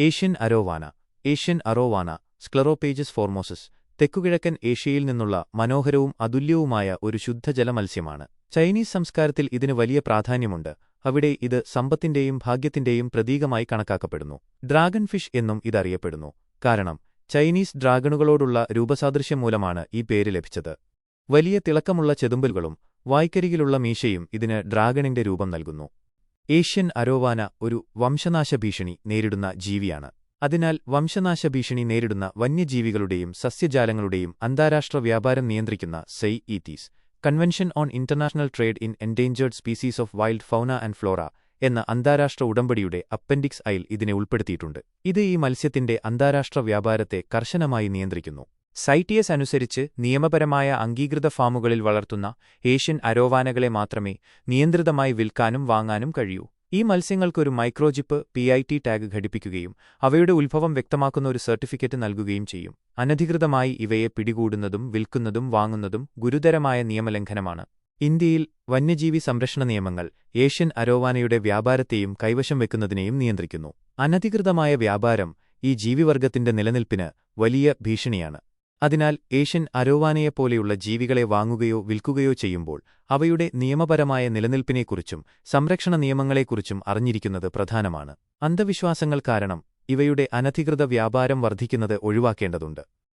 Asian അരോവാന Asian അറോവാന സ്ക്ലറോപേജസ് ഫോർമോസസ് തെക്കുകിഴക്കൻ ഏഷ്യയിൽ നിന്നുള്ള മനോഹരവും അതുല്യവുമായ ഒരു ശുദ്ധജല മത്സ്യമാണ്. ചൈനീസ് സംസ്കാരത്തിൽ ഇതിന് വലിയ പ്രാധാന്യമുണ്ട്. അവിടെ ഇത് സമ്പത്തിന്റെയും ഭാഗ്യത്തിന്റെയും പ്രതീകമായി കണക്കാക്കപ്പെടുന്നു. ഡ്രാഗൺ ഫിഷ് എന്നും ഇതറിയപ്പെടുന്നു. കാരണം ചൈനീസ് ഡ്രാഗണുകളോടുള്ള രൂപസാദൃശ്യം മൂലമാണ് ഈ പേര് ലഭിച്ചത്. വലിയ തിളക്കമുള്ള ചെതുമ്പലുകളും വായ്ക്കരികിലുള്ള മീശയും ഇതിന് ഡ്രാഗണിന്റെ രൂപം നൽകുന്നു. ഏഷ്യൻ അരോവാന ഒരു വംശനാശഭീഷണി നേരിടുന്ന ജീവിയാണ്. അതിനാൽ വംശനാശഭീഷണി നേരിടുന്ന വന്യജീവികളുടെയും സസ്യജാലങ്ങളുടെയും അന്താരാഷ്ട്ര വ്യാപാരം നിയന്ത്രിക്കുന്ന CITES convention on international trade in endangered species of wild fauna and flora എന്ന അന്താരാഷ്ട്ര ഉടമ്പടിയുടെ അപ്പൻഡിക്സ് ഐൽ ഇതിനെ ഉൾപ്പെടുത്തിയിട്ടുണ്ട്. ഇത് ഈ മത്സ്യത്തിന്റെ അന്താരാഷ്ട്ര വ്യാപാരത്തെ കർശനമായി നിയന്ത്രിക്കുന്നു. സൈറ്റിയസ് അനുസരിച്ച് നിയമപരമായ അംഗീകൃത ഫാമുകളിൽ വളർത്തുന്ന ഏഷ്യൻ അരോവാനകളെ മാത്രമേ നിയന്ത്രിതമായി വിൽക്കാനും വാങ്ങാനും കഴിയൂ. ഈ മത്സ്യങ്ങൾക്കൊരു microchip P I T tag ഘടിപ്പിക്കുകയും അവയുടെ ഉത്ഭവം വ്യക്തമാക്കുന്ന ഒരു സർട്ടിഫിക്കറ്റ് നൽകുകയും ചെയ്യും. അനധികൃതമായി ഇവയെ പിടികൂടുന്നതും വിൽക്കുന്നതും വാങ്ങുന്നതും ഗുരുതരമായ നിയമലംഘനമാണ്. ഇന്ത്യയിൽ വന്യജീവി സംരക്ഷണ നിയമങ്ങൾ ഏഷ്യൻ അരോവാനയുടെ വ്യാപാരത്തെയും കൈവശം വെക്കുന്നതിനെയും നിയന്ത്രിക്കുന്നു. അനധികൃതമായ വ്യാപാരം ഈ ജീവിവർഗത്തിന്റെ നിലനിൽപ്പിന് വലിയ ഭീഷണിയാണ്. അതിനാൽ ഏഷ്യൻ അരോവാനയെപ്പോലെയുള്ള ജീവികളെ വാങ്ങുകയോ വിൽക്കുകയോ ചെയ്യുമ്പോൾ അവയുടെ നിയമപരമായ നിലനിൽപ്പിനെക്കുറിച്ചും സംരക്ഷണ നിയമങ്ങളെക്കുറിച്ചും അറിഞ്ഞിരിക്കുന്നത് പ്രധാനമാണ്. അന്ധവിശ്വാസങ്ങൾ കാരണം ഇവയുടെ അനധികൃത വ്യാപാരം വർദ്ധിക്കുന്നത് ഒഴിവാക്കേണ്ടതുണ്ട്.